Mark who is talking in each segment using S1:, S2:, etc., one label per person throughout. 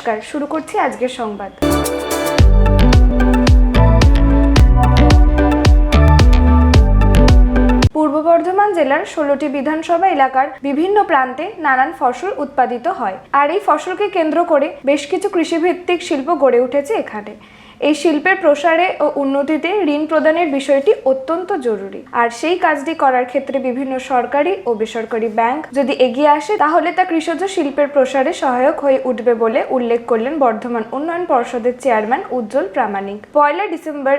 S1: নমস্কার, শুরু করছি আজকের সংবাদ। পূর্ব বর্ধমান জেলার ষোলোটি বিধানসভা এলাকার বিভিন্ন প্রান্তে নানান ফসল উৎপাদিত হয়। আর এই ফসলকে কেন্দ্র করে বেশ কিছু কৃষিভিত্তিক শিল্প গড়ে উঠেছে এখানে। এই শিল্পের প্রসারে ও উন্নতিতে ঋণ প্রদানের বিষয়টি অত্যন্ত জরুরি। আর সেই কাজটি করার ক্ষেত্রে বিভিন্ন সরকারি ও বেসরকারি ব্যাংক যদি এগিয়ে আসে, তাহলে তা কৃষজ শিল্পের প্রসারে সহায়ক হয়ে উঠবে বলে উল্লেখ করলেন বর্ধমান উন্নয়ন পর্ষদের চেয়ারম্যান উজ্জ্বল প্রামাণিক। পয়লা ডিসেম্বর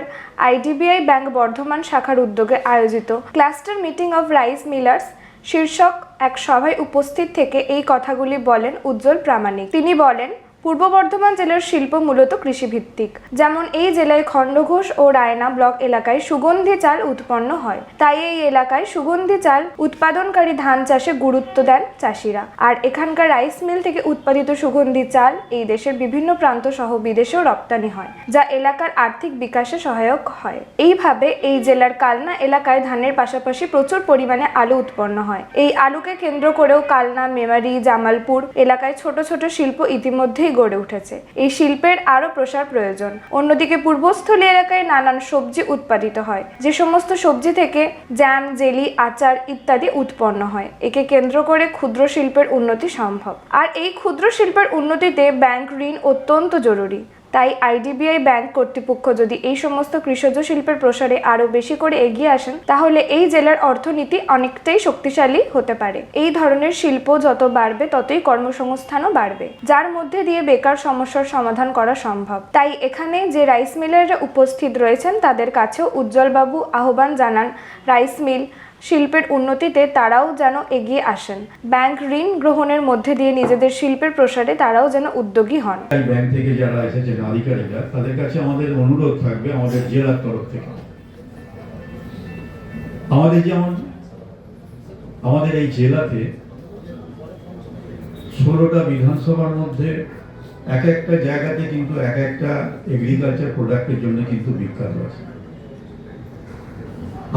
S1: আইডিবিআই ব্যাংক বর্ধমান শাখার উদ্যোগে আয়োজিত cluster meeting of rice millers শীর্ষক এক সভায় উপস্থিত থেকে এই কথাগুলি বলেন উজ্জ্বল প্রামাণিক। তিনি বলেন পূর্ব বর্ধমান জেলার শিল্প মূলত কৃষিভিত্তিক। যেমন এই জেলায় খণ্ডঘোষ ও রায়না ব্লক এলাকায় সুগন্ধি চাল উৎপন্ন হয়। তাই এই এলাকায় সুগন্ধি চাল উৎপাদনকারী ধান চাষে গুরুত্ব দেন চাষিরা। আর এখানকার রাইস মিল থেকে উৎপাদিত সুগন্ধি চাল এই দেশের বিভিন্ন প্রান্ত সহ বিদেশেও রপ্তানি হয়, যা এলাকার আর্থিক বিকাশে সহায়ক হয়। এইভাবে এই জেলার কালনা এলাকায় ধানের পাশাপাশি প্রচুর পরিমাণে আলু উৎপন্ন হয়। এই আলুকে কেন্দ্র করেও কালনা, মেমারি, জামালপুর এলাকায় ছোট ছোট শিল্প ইতিমধ্যেই গড়ে উঠেছে। এই শিল্পের আরও প্রসার প্রয়োজন। অন্যদিকে পূর্বস্থলী এলাকায় নানান সবজি উৎপাদিত হয়। যে সমস্ত সবজি থেকে জ্যাম, জেলি, আচার ইত্যাদি উৎপন্ন হয়। একে কেন্দ্র করে ক্ষুদ্র শিল্পের উন্নতি সম্ভব। আর এই ক্ষুদ্র শিল্পের উন্নতিতে ব্যাংক ঋণ অত্যন্ত জরুরি। তাই আইডিবিআই ব্যাংক কর্তৃপক্ষ যদি এই সমস্ত কৃষজ শিল্পের প্রসারে আরও বেশি করে এগিয়ে আসেন, তাহলে এই জেলার অর্থনীতি অনেকটাই শক্তিশালী হতে পারে। এই ধরনের শিল্প যত বাড়বে, ততই কর্মসংস্থানও বাড়বে, যার মধ্যে দিয়ে বেকার সমস্যার সমাধান করা সম্ভব। তাই এখানে যে রাইস মিলাররা উপস্থিত রয়েছেন, তাদের কাছেও উজ্জ্বলবাবু আহ্বান জানান, রাইস মিল শিল্পের উন্নতিতে তারাও যেন এগিয়ে আসেন। ব্যাংক ঋণ গ্রহণের মধ্যে দিয়ে নিজেদের শিল্পের প্রসারে তারাও যেন উদ্যোগী হন।
S2: ব্যাংক থেকে যারা এসেছেন আধিকারিকরা, তাদের কাছে আমাদের অনুরোধ থাকবে আমাদের জেলার তরফ থেকে। আমাদের যেমন, আমাদের এই জেলাতে ষোলোটা বিধানসভার মধ্যে এক একটা জায়গাতে কিন্তু এক একটা এগ্রিকালচার প্রোডাক্টের জন্য কিন্তু বিখ্যাত আছে।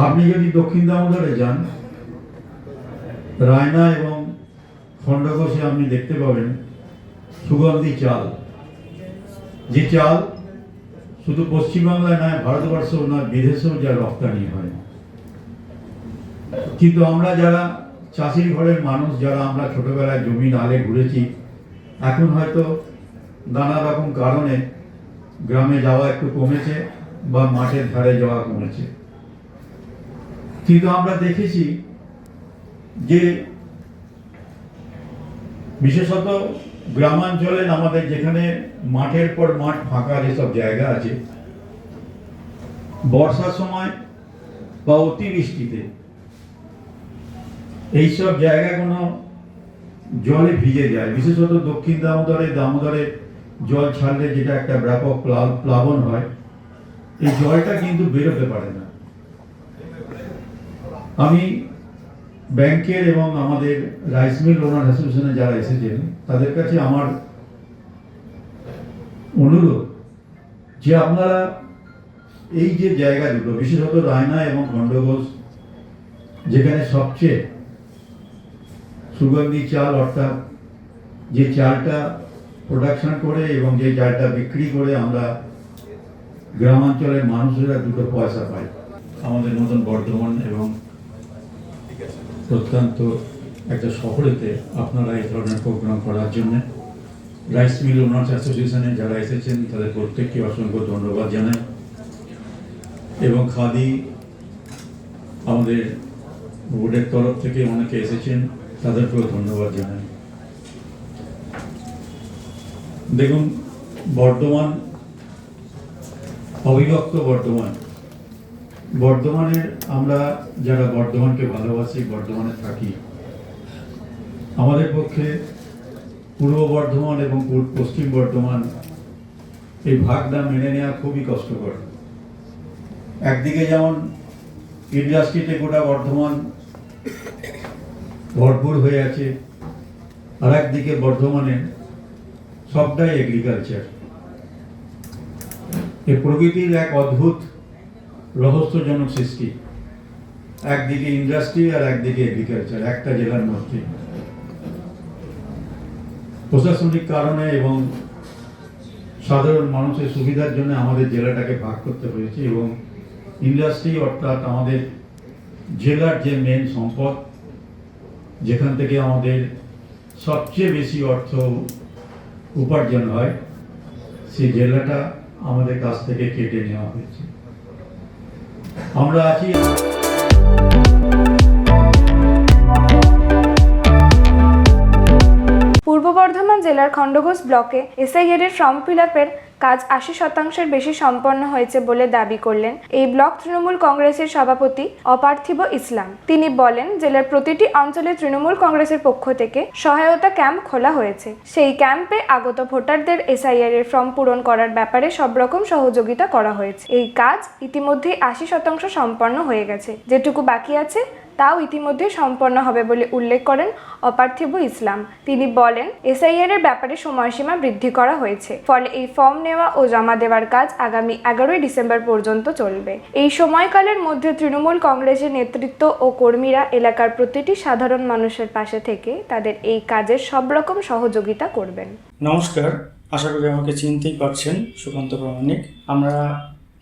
S2: আপনি যদি দক্ষিণ দামোদরে যান, রায়না এবং খণ্ডঘোষে আপনি দেখতে পাবেন সুগন্ধি চাল। যে চাল শুধু পশ্চিমবাংলায় নয়, ভারতবর্ষেও নয়, বিদেশেও যা রপ্তানি হয়। কিন্তু আমরা যারা চাষির ঘরের মানুষ, যারা আমরা ছোটবেলায় জমি নালে ঘুরেছি, এখন হয়তো নানা রকম কারণে গ্রামে যাওয়া একটু কমেছে বা মাঠের ধারে যাওয়া কমেছে। কিন্তু আমরা দেখেছি যে বিশেষত গ্রামাঞ্চলের আমাদের যেখানে মাঠের পর মাঠ ফাঁকা যেসব জায়গা আছে, বর্ষার সময় বা অতিবৃষ্টিতে এইসব জায়গাগুলো জলে ভিজে যায়। বিশেষত দক্ষিণ দামোদরে দামোদরে জল ছাড়লে যেটা একটা ব্যাপক প্লা- প্লাবন হয়, এই জলটা কিন্তু বেরোতে পারে না। আমি ব্যাংকের এবং আমাদের রাইস মিল ওনার অ্যাসোসিয়েশনে যারা এসেছেন, তাদের কাছে আমার অনুরোধ যে আপনারা এই যে জায়গা দুটো, বিশেষত রায়না এবং খণ্ডঘোষ যেখানে সবচেয়ে সুগন্ধি চাল অর্থাৎ যে চালটা প্রোডাকশন করে এবং যে চালটা বিক্রি করে আমরা গ্রামাঞ্চলের মানুষেরা দুটো পয়সা পাই। আমাদের মতন বর্ধমান এবং প্রত্যন্ত একটা শহরেতে আপনারা এই ধরনের প্রোগ্রাম করার জন্য রাইস মিল ওনার্স অ্যাসোসিয়েশনে যারা এসেছেন, তাদের প্রত্যেককে অসংখ্য ধন্যবাদ জানাই। এবং খাদি আমাদের বোর্ডের তরফ থেকে অনেকে এসেছেন, তাদেরকেও ধন্যবাদ জানাই। দেখুন বর্ধমান অবিভক্ত বর্ধমান বর্ধমানের আমরা যারা বর্ধমানকে ভালোবাসি, বর্ধমানে থাকি, আমাদের পক্ষে পূর্ব বর্ধমান এবং পশ্চিম বর্ধমান এই ভাগটা মেনে নেওয়া খুবই কষ্টকর। একদিকে যেমন ইন্ডাস্ট্রিতে গোটা বর্ধমান ভরপুর হয়ে আছে আর একদিকে বর্ধমানে সবটাই এগ্রিকালচার এ প্রকৃতির এক অদ্ভুত রহস্যজনক সৃষ্টি। একদিকে ইন্ডাস্ট্রি আর একদিকে এগ্রিকালচার একটা জেলার মধ্যে। প্রশাসনিক কারণে এবং সাধারণ মানুষের সুবিধার জন্য আমাদের জেলাটাকে ভাগ করতে হয়েছে এবং ইন্ডাস্ট্রি অর্থাৎ আমাদের জেলার যে মেন সম্পদ, যেখান থেকে আমাদের সবচেয়ে বেশি অর্থ উপার্জন হয়, সেই জেলাটা আমাদের কাছ থেকে কেটে নেওয়া হয়েছে। আমরা আছি
S1: পূর্ব বর্ধমান জেলার খণ্ডঘোষ ব্লকে এসআইআর এর ফর্ম ফিল আপের কাজ আশি শতাংশের বেশি সম্পন্ন হয়েছে বলে দাবি করলেন এই ব্লক তৃণমূল কংগ্রেসের সভাপতি অপার্থিব ইসলাম। তিনি বলেন, জেলার প্রতিটি অঞ্চলে তৃণমূল কংগ্রেসের পক্ষ থেকে সহায়তা ক্যাম্প খোলা হয়েছে। সেই ক্যাম্পে আগত ভোটারদের এসআইআর এর ফর্ম পূরণ করার ব্যাপারে সব রকম সহযোগিতা করা হয়েছে। এই কাজ ইতিমধ্যেই আশি শতাংশ সম্পন্ন হয়ে গেছে। যেটুকু বাকি আছে তাও ইতিমধ্যে সম্পন্ন হবে বলে উল্লেখ করেন অপার্থিব ইসলাম। তিনি বলেন, এসআইআর এর ব্যাপারে সময়সীমা বৃদ্ধি করা হয়েছে। ফলে এই ফর্ম নেওয়া ও জমা দেওয়ার কাজ আগামী এগারোই ডিসেম্বর পর্যন্ত চলবে। এই সময়কালের মধ্যে তৃণমূল কংগ্রেসের নেতৃত্ব ও কর্মীরা এলাকার প্রতিটি সাধারণ মানুষের পাশে থেকে তাদের এই কাজের সব রকম সহযোগিতা করবেন।
S3: নমস্কার, আশা করি আমাকে চিনতেই পারছেন সুকান্ত প্রামাণিক। আমরা